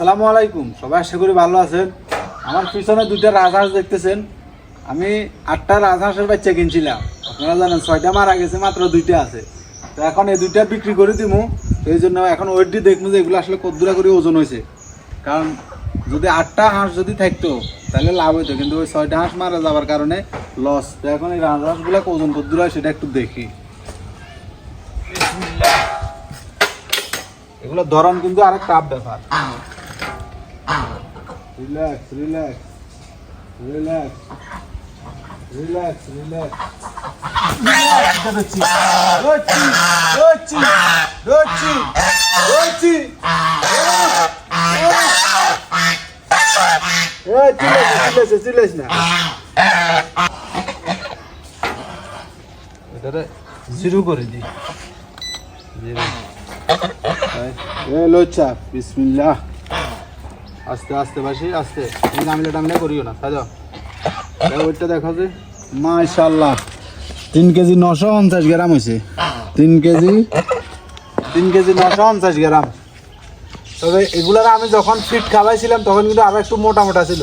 সালামু আলাইকুম। সবাই আশা করি ভালো আছেন। আমার পিছনে দুইটা রাজহাঁস দেখতেছেন। আমি আটটা রাজহাঁসের বাচ্চা কিনছিলাম। আপনারা জানেন, ছয়টা মারা গেছে, মাত্র দুইটা আছে। তো এখন এই দুইটা বিক্রি করে দিমু। এই জন্য এখন ওয়েটটি দেখব যে এগুলো আসলে কদ্দুরা করে ওজন হয়েছে। কারণ যদি আটটা হাঁস যদি থাকতো, তাহলে লাভ হইতো। কিন্তু ওই ছয়টা হাঁস মারা যাওয়ার কারণে লস তো এখন এই রাজহাঁসগুলো ওজন কদ্দুরা সেটা একটু দেখি। এগুলো ধরন কিন্তু আরেক টাফ ব্যাপার। Relax, relax. Relax. Relax, relax. Rochi, Rochi, Rochi, Rochi, Rochi. Ya silas, silas, silas na. Dada zero kore di. Zero. Hello chap, Bismillah. আস্তে আস্তে বাসি, আস্তে। তুমি নামলে টামলে করিও না সাজা ওইটা দেখো যে মাশাল্লাহ তিন কেজি নশো পঞ্চাশ গ্রাম হয়েছে তিন কেজি তিন কেজি নশো পঞ্চাশ গ্রাম। তবে এগুলার আমি যখন ফিট খাওয়াইছিলাম, তখন কিন্তু আরও একটু মোটা মোটা ছিল।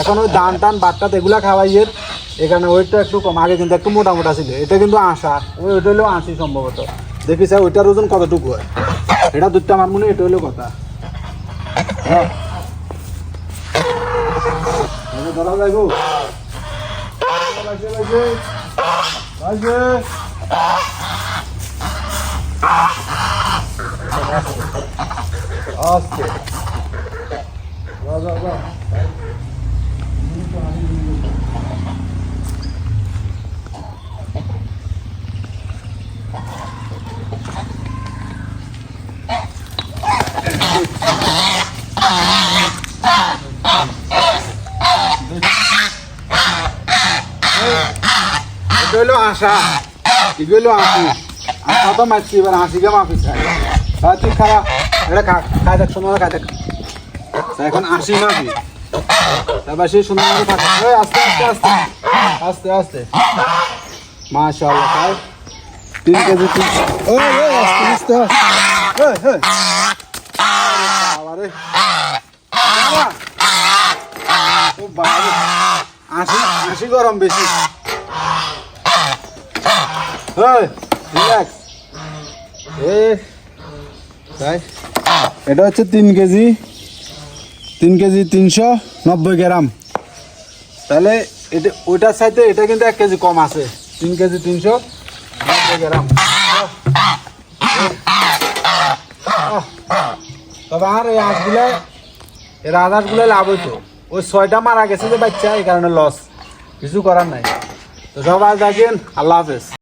এখন ওই ধান টান বাট্টাত এগুলা খাওয়াইয়ের এখানে ওইটা একটু কম। আগে কিন্তু একটু মোটা মোটা ছিল। এটা কিন্তু আশা। ওই ওইটা হলেও আশি সম্ভবত। দেখি স্যার ওইটার ওজন কতটুকু হয়? এটা দুধটা আমার মনে হয়, এটা হলো কথা। হ্যাঁ। ধরা যাইব বাজে বাজে বাজে আস্তে যা যা যা এটা হলো আশা। এগুলো হলো আশি? আশা তো মারছি, এবার আশিকে মাফি চাই তাহলে তুই খারাপ এটা খা, খাই দেখ, সুন্দর খাই এখন আশি মাফি তারপর সেই সুন্দর মতো থাকে আস্তে আস্তে আস্তে। আস্তে আস্তে। মাশাআল্লাহ তাই তিন কেজি তিন ওই ওই আস্তে আস্তে ওই ওই ও গরম বেশি। এটা হচ্ছে তিন কেজি তিন কেজি তিনশো নব্বই গ্রাম। তাহলে এটা ওইটার সাইতে এটা কিন্তু এক কেজি কম আছে। তিন কেজি তিনশো নব্বই গ্রাম। তবে আর এই হাঁসগুলো এই রাজহাঁসগুলো লাভ হইতো। ওই ছয়টা মারা গেছে যে বাচ্চা, এই কারণে লস কিছু করার নাই। তো সবাই দেখেন আল্লাহ হাফেজ।